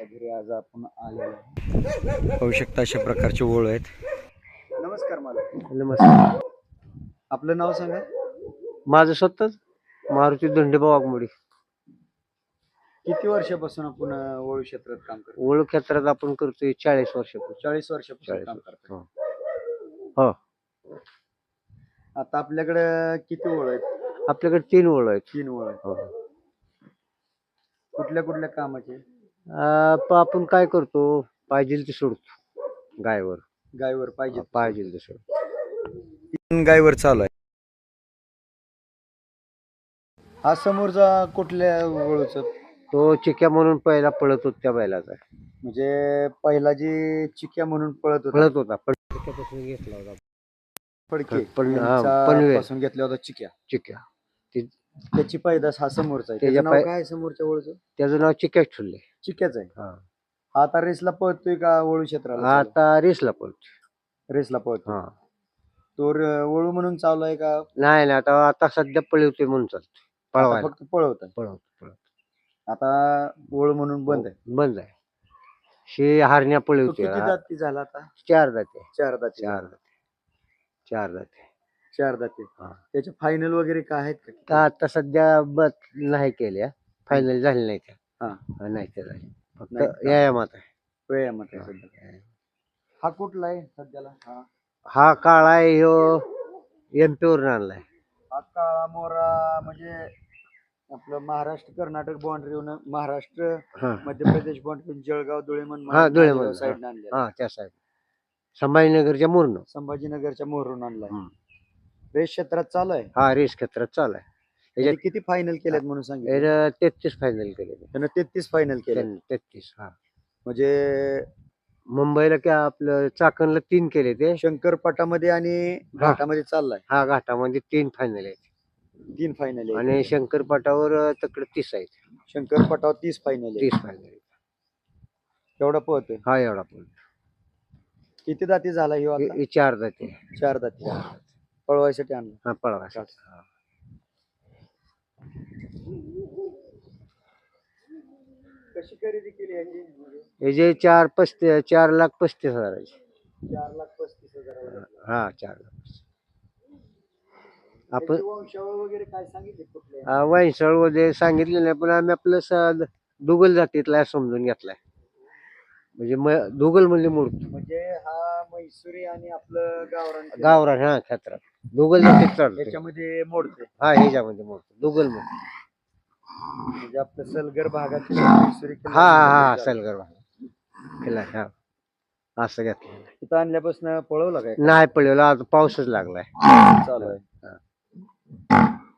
घरी आज आपण आलेलो. पाहू शकता अशा प्रकारचे ओळ आहेत. नमस्कार मला नमस्कार. आपलं नाव सांगा. माझं स्वतःच मारुती धंडेबा वाघमोडी किती वर्षापासून आपण अं, ओळू क्षेत्रात काम करतो? ओळख क्षेत्रात आपण करतोय चाळीस वर्षापासून. चाळीस वर्षापासून 40 काम करतो हो. हो. आता आपल्याकडे किती ओळ आहेत? आपल्याकडे तीन ओळ आहेत. तीन ओळ आहेत. हो. कुठल्या कुठल्या कामाचे? प- आपण काय करतो पाहिजे ते सोडतो गायवर. गायवर पाहिजे पाहिजे ते सोडतो. गायवर चालू आहे. हा समोरचा कुठल्या ओळूच? तो चिक्या म्हणून पहिला पळत होता त्या बैलाचा. म्हणजे पहिला जी चिक्या म्हणून पळत होता. पळत होता पण चिक्यापासून घेतला होता. फडके पण- हा, यांचा पनवेल. पासून घेतला होता चिक्या. चिक्या. त्याची पैदास हा समोरचा आहे. त्याच्या त्याचं नाव पाय- काय आहे समोरच्या ओळूचं? त्याचं नाव चिक्याच ठेवले चिक्याच आहे. हा. आता रेसला पळतोय का ओळू क्षेत्राला? आता रेसला पळतो रेसला पळतो हा. तो र- ओळू म्हणून चालू आहे का? नाही नाही आता आता सध्या पळवतोय म्हणून चालतो आता पळवायला. फक्त पळवत आहे पळवतो पळवतो आता ओळू म्हणून बंद आहे. बंद आहे. शे हारण्या तो पळवतोय किती दाती झाला आता? चार जाते. चार दाती चार जाते. चार जाते. चार दाती हा. त्याचे फायनल वगैरे काय आहेत का? आता सध्या बस नाही केल्या. फायनल झाली नाही त्या. हा. हा, नाही त्या झाली फक्त का? व्यायामात आहे. व्यायामात आहे सध्या. हा कुठला आहे सध्याला? हा. हा काळा आहे ह्यो एम पी वरून आणलाय. हा काळा मोरा म्हणजे आपलं महाराष्ट्र कर्नाटक बाउंड्री महाराष्ट्र हा. मध्य प्रदेश बाउंड्री जळगाव धुळेमन हा, धुळेमन, साईड आणले हा. त्या साहेब संभाजीनगरच्या मूर्ण संभाजीनगरच्या मोहरून आणलाय. हम्म. रेस क्षेत्रात चालू आहे? हा रेस क्षेत्रात चालू आहे. त्याचे किती फायनल केलेत म्हणून सांगितलं? यानं तेहतीस फायनल केले त्यानं तेहतीस फायनल केले. तेहतीस हा. म्हणजे मुंबईला काय आपलं चाकणला तीन केले ते. शंकरपटामध्ये आणि घाटामध्ये चाललाय. हा घाटामध्ये तीन फायनल आहेत. तीन फायनल आहे. आणि शंकरपाटावर तिकडे तीस आहेत. शंकरपटावर तीस फायनल आहे. तीस फायनल आहेत. केवढा पळतोय? हा एवढा पण किती दाती झाला ह्यो हे- आता? हे चार जाते. चार दाती पळवायसाठी आणला. हा पळवा कशी खरेदी केली याची हे जे चार पस्तीस चार लाख पस्तीस हजाराचे. चार लाख पस्तीस हजार हा चार लाख. आपण वंशावळ वगैरे काय सांगितले कुठले? हा, वैसळ वगैरे सांगितले नाही पण आम्ही आपलं स- दुगल जातीतला समजून घेतलाय. म्हणजे म- दुगल म्हणजे मूर्त म्हणजे हा मैसुरी आणि आपलं गावरान गावरान हा क्षेत्रात. दुगल जातीत चालतो याच्यामध्ये मोडते हा ह्याच्यामध्ये मूर्त दुगलमध्ये म्हणजे आपलं सलगर भागात किल्ला हा हा हा. सलगर भाग. केला हा. असं घेतलं. तिथं आणल्यापासून पळवला काय? नाही पडलेलं आज पाऊसच लागलाय. चालू आहे.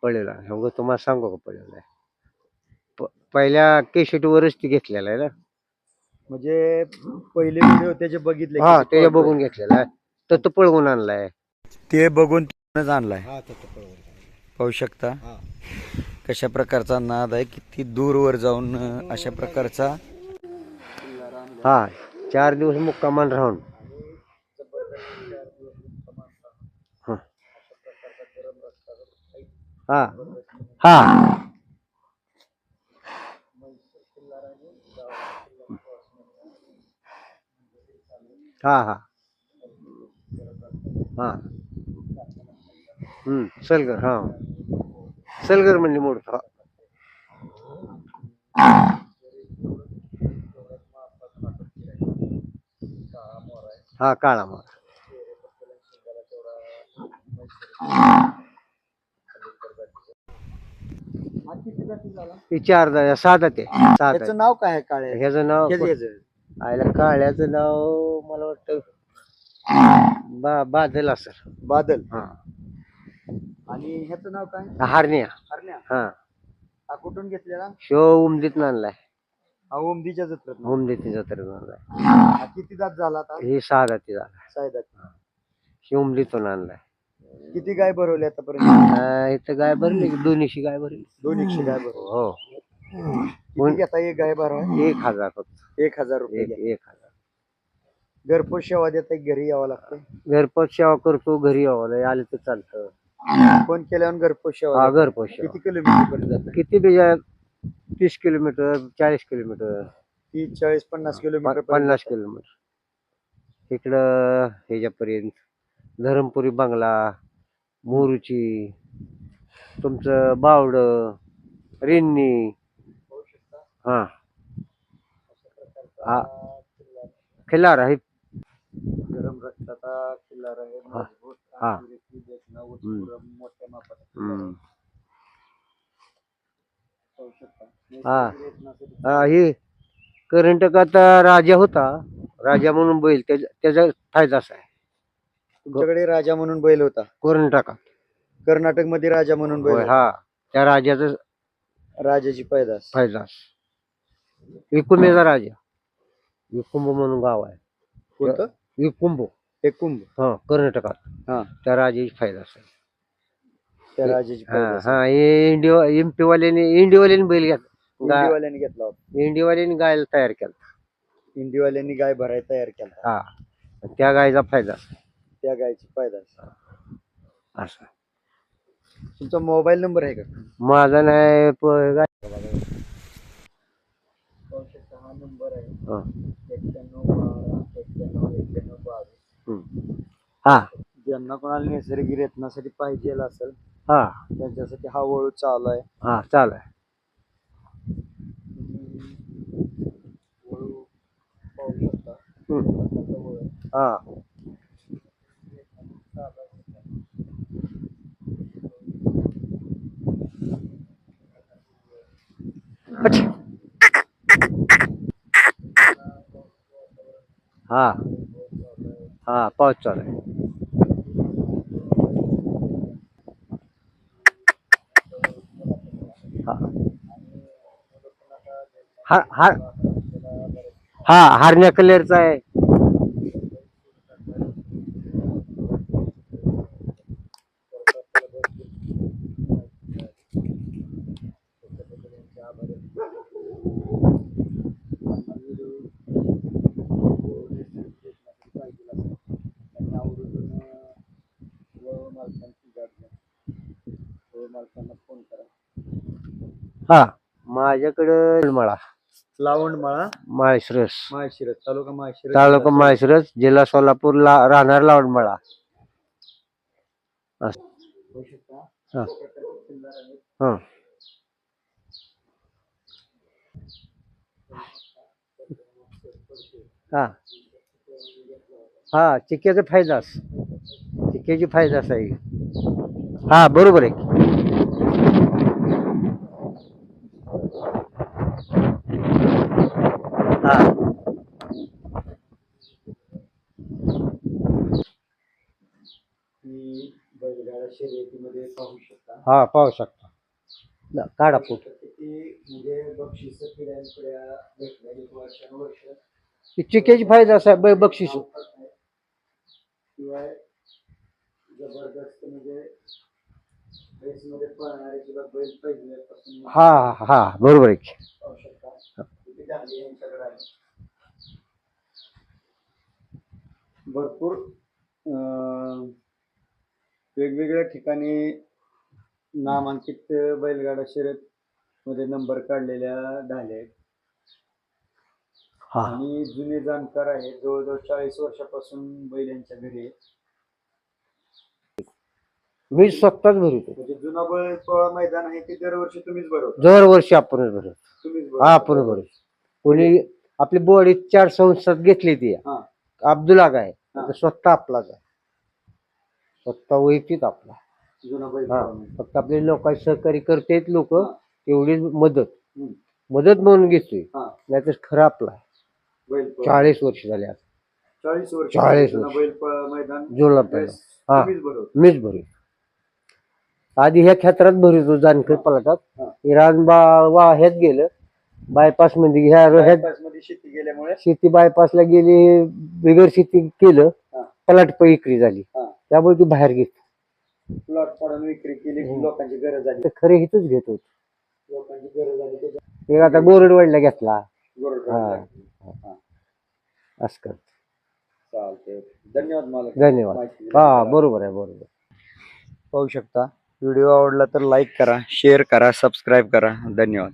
पडलेला. हो तुम्हाला सांगू का पडलेला प- पहिल्या केशेटवरच ती घेतलेला आहे ना? म्हणजे पहिले व्हिडिओ त्याचे बघितले हा त्याच्या. बघून घेतलेला आहे. तर तो पळवून आणलाय. ते बघून तिथूनच आणलाय. हा पाहू शकता. हा. कशा प्रकारचा नाद आहे किती दूरवर जाऊन अं, अशा प्रकारचा? हा चार दिवस मुक्कामान राहून. हा. हा. हा हा. हा. हम्म सलगर हा. सलगर म्हणजे मोडतो हा काळा मोर. चार दा- सहा दाते सहा त्याचं नाव काय आहे काळे? ह्याचं नाव. आयला काळ्याचं नाव मला वाटतं बा बादल असर बादल. हा. आणि ह्याचं नाव काय? हारण्या हरण्या हा. हा कुठून घेतलेला? शो उमदीत आणलाय हा ओमदीच्या जत्रेत उमदीत जत्रेत आणलाय हा किती दात झाला आता? हे सहा दाती. झाला सायदात हे उमदीतून आणलाय. किती गाय भरवली आतापर्यंत? हा, इथं गाय भरली की दोन्हीशी गाय भरली. दोन एकशे गाय भरवली. हो. किती घेता एक गाय भरवा एक हजार फक्त. एक हजार रुपये एक घ्या. एक हजार. घरपोच सेवा देता घरी यावं लागतं? घरपोच सेवा करतो घरी यावं आलं तर चालतं. फोन केल्यावर घरपोच सेवा हा देता. घरपोच सेवा. किती किलोमीटर पर्यंत जातं? किती बेजा तीस किलोमीटर चाळीस किलोमीटर. तीस चाळीस पन्नास किलोमीटर पन्नास किलोमीटर. इकडं ह्याच्यापर्यंत. धरमपुरी बंगला. मोरूची तुमचं बावड रेन्नी हा हा खिल्लार आहे गरम रक्ताचा किल्लार आहे हा. मजबूत हा. देखणं, मोठ्या मापाचा. हम्म. शकता. हा. नैसर्गिक हा, हे कर्नाटकात राजा होता राजा म्हणून बैल त्याचा त्याचा फायदा असा आहे तुमच्याकडे राजा म्हणून बैल होता. कर्नाटकात कर्नाटकमध्ये राजा म्हणून बैल होय, होता. हा. त्या राजाचा राजाची पैदास फायदा विकुंभेचा राजा. विकुंभ म्हणून गाव आहे. कोणतं? विकुंभ. हे कुंभ हा कर्नाटकात. हा. त्या राजाची फायदा असा त्या राजाची हा पैदास हा. हे इंडिया एमपीवाल्याने इंडियावाल्याने बैल घेतला गा- इंडिवाल्यांनी घेतला होता. इंडियावाल्याने गायला तयार केला इंडिवाल्यांनी गाय भरायला तयार केला. हा. त्या गायचा फायदा त्या गायची पैदास असा. तुमचा मोबाईल नंबर आहे का? माझा नाही प- हा नंबर आहे. हा. एक्क्याण्णव बारा एक्क्याण्णव एक्क्याण्णव बावीस हम्म. हा. ज्यांना कोणाला नैसर्गिक रेतनासाठी पाहिजे असेल हा. त्यांच्यासाठी हा वळू चालू आहे. हा चालेल वळू पाहू शकता. हम्म. आता वळू. आहे. हा. हा. हा पाऊस चालू आहे. हा. हा हा. हा हारण्या कलरचा आहे. फोन करा. हा माझ्याकडं मळा लावण माळा माळशिरस. माळशिरस तालुका माळशिरस. तालुका माळशिरस जिल्हा सोलापूर ला राहणार शकता? हा. हा. हा. हा चिक्क्याचा फायदाच. चिक्क्याची फायदाच आहे. हा बरोबर आहे हा ही बैलगाडा शर्यतीमध्ये पाहू शकता हा पाहू शकता. न- काढा फोटो. ही चिक्क्याची फायदा असा आहे, ब- बक्षीस. शिवाय जबरदस्त म्हणजे रेसमध्ये पळणारे किंवा बैल पहिल्यापासून हा हा हा बरोबर आहे की. पाहू शकता किती चांगली यांच्याकडे आहे. भरपूर अं, वेगवेगळ्या ठिकाणी नामांकित बैलगाडा शर्यत मध्ये नंबर काढलेल्या ढाल्या आहेत. हा. आणि जुने जाणकार आहेत. जवळजवळ चाळीस वर्षापासून बैल यांच्या घरी आहेत. मी स्वतःच भरतो म्हणजे जुना बैल सोळा मैदान आहे ते दरवर्षी तुम्हीच भरवता. दरवर्षी आपणच भरतो तुम्हीच हा भरवता. आपण भरतो कोणी आपली बॉडी चार संस्थात घेतली ती. हा. अब्दुल हा. आता स्वतः आपलाच आहे. स्वतः वैयक्तिक आपला. जुना बैल हा पळवणे. फक्त आपले लोकांची सहकारी करतेत लोक हा. तेवढी मदत हम्म. मदत म्हणून घेतोय हा. नाहीतर खरं आपला आहे. बैल पळवणे. चाळीस वर्ष झाले आता चाळीस वर्ष चाळीस जुना वर्ष. बैल मैदान हा. तुम्हीच मीच भरू आधी ह्या क्षेत्रात भरितो जानकर पलटात हा. इराण बा वा ह्यात गेलं बायपासमध्ये ह्या ह्यात शेती गेल्यामुळे शेती बायपासला गेली बिगर शेती केलं हा. पलाट विक्री झाली हा. त्यामुळे ती बाहेर घेत प्लॉट पडून विक्री केली हम्म. लोकांची गरज आली तर खरे हिथच घेत होत. लोकांची गरज आली ते आता गोरडवाडला घेतला. हा. हा. असं चालते धन्यवाद मालक. धन्यवाद. माहिती हा दिल्याबद्दल. बरोबर आहे बरोबर पाहू शकता. व्हिडिओ आवडला तर लाईक करा शेअर करा सबस्क्राईब करा. धन्यवाद.